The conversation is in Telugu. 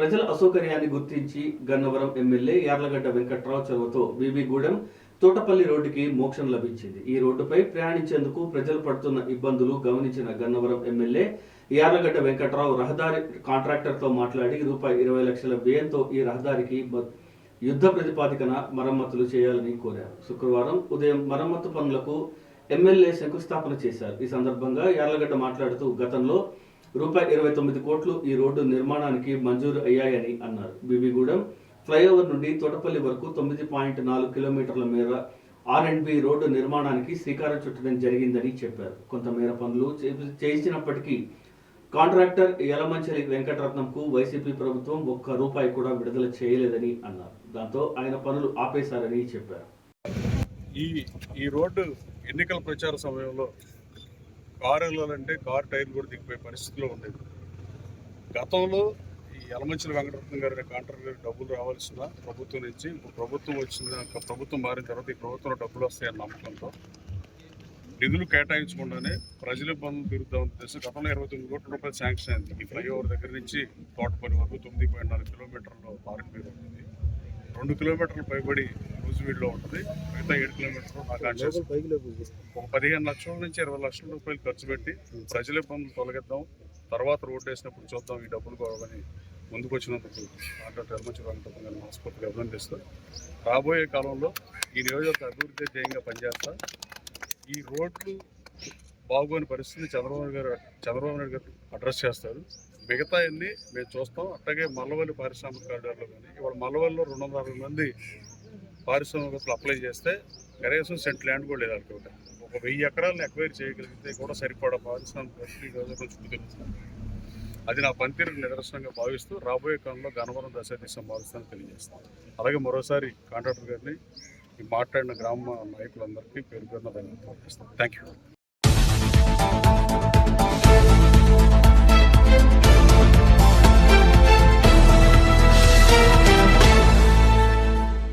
ప్రజల అసౌకర్యాన్ని గుర్తించి గన్నవరం ఎమ్మెల్యే యార్లగడ్డ వెంకట్రావు చొరవతో బీబీగూడెం తోటపల్లి రోడ్డుకి మోక్షం లభించింది. ఈ రోడ్డుపై ప్రయాణించేందుకు ప్రజలు పడుతున్న ఇబ్బందులు గమనించిన గన్నవరం ఎమ్మెల్యే యార్లగడ్డ వెంకట్రావు రహదారి కాంట్రాక్టర్తో మాట్లాడి రూపాయి ఇరవై లక్షల వ్యయంతో ఈ రహదారికి యుద్ధ ప్రతిపాదికన మరమ్మతులు చేయాలని కోరారు. శుక్రవారం ఉదయం మరమ్మతు పనులకు ఎమ్మెల్యే శంకుస్థాపన చేశారు. ఈ సందర్భంగా యార్లగడ్డ మాట్లాడుతూ గతంలో రూపాయి ఇరవై తొమ్మిది కోట్లు ఈ రోడ్డు నిర్మాణానికి మంజూరు అయ్యాయని అన్నారు. బీబీగూడెం ఫ్లైఓవర్ నుండి తోటపల్లి వరకు తొమ్మిది పాయింట్ నాలుగు కిలోమీటర్ల మేర ఆర్ అండ్ బి రోడ్డు నిర్మాణానికి శ్రీకారం చుట్టడం జరిగిందని చెప్పారు. కొంతమేర పనులు చేయించినప్పటికీ కాంట్రాక్టర్ యలమంచలి వెంకటరత్నంకు వైసీపీ ప్రభుత్వం ఒక్క రూపాయి కూడా విడుదల చేయలేదని అన్నారు. దాంతో ఆయన పనులు ఆపేశారని చెప్పారు. ఈ ఈ రోడ్డు ఎన్నికల ప్రచార సమయంలో కారు వెళ్ళాలంటే కారు టైర్ కూడా దిగిపోయే పరిస్థితిలో ఉండేది. గతంలో ఈ యలమంచిల వెంకటరత్నం గారి కాంట్రాక్టర్ గారికి డబ్బులు రావాల్సిన ప్రభుత్వం నుంచి ఇప్పుడు ప్రభుత్వం వచ్చిన ప్రభుత్వం మారిన తర్వాత ఈ ప్రభుత్వంలో డబ్బులు వస్తాయన్న నమ్మకంతో నిధులు కేటాయించకుండానే ప్రజల ఇబ్బందులు తీరుద్దాం ఉద్దేశం గతంలో ఇరవై తొమ్మిది కోట్ల రూపాయలు శాంక్షన్ అయింది. ఈ ఫ్లైఓవర్ దగ్గర నుంచి తోటపల్లి వరకు తొమ్మిది పాయింట్ నాలుగు కిలోమీటర్లు ఆర్ఎన్బి మీద ఉంటుంది రెండు కిలోమీటర్ల పైబడి రూజువీడ్లో ఉంటుంది. మిగతా ఏడు కిలోమీటర్లు నాగార్జున ఒక పదిహేను లక్షల నుంచి ఇరవై లక్షల రూపాయలు ఖర్చు పెట్టి ప్రజల ఇబ్బందులు తొలగిద్దాం. తర్వాత రోడ్డు వేసినప్పుడు చూద్దాం ఈ డబ్బులు కావాలని ముందుకు వచ్చినందుకు ఎర్మంచి వెంకటరత్న గారిని మనస్ఫూర్తిగా అభినందిస్తూ రాబోయే కాలంలో ఈ నియోజకవర్గ అభివృద్ధి ధ్యేయంగా పనిచేస్తా. ఈ రోడ్లు బాగోని పరిస్థితి చంద్రబాబు గారు చంద్రబాబు నాయుడు గారు అడ్రస్ చేస్తారు. మిగతా అన్ని మేము చూస్తాం. అట్లాగే మల్లవల్లి పారిశ్రామిక కారిడార్లో కానీ ఇవాళ మల్లవల్లిలో రెండు వందల అరవై మంది పారిశ్రామికలు అప్లై చేస్తే కనీసం సెంట్ ల్యాండ్ కూడా లేదు అనుకుంటా ఒక వెయ్యి ఎకరాలను ఎక్వైర్ చేయగలిగితే కూడా సరిపడా పారిశ్రామిక చుట్టూ అది నా పనితీరుకు నిదర్శనంగా భావిస్తూ రాబోయే కాలంలో గనవరం దశ దిశ మారుస్తానని తెలియజేస్తాను. అలాగే మరోసారి కాంట్రాక్టర్ గారిని ఈ మాట్లాడిన గ్రామ నాయకులందరికీ పేరు పేరున ధన్యవాదాలు థ్యాంక్ యూ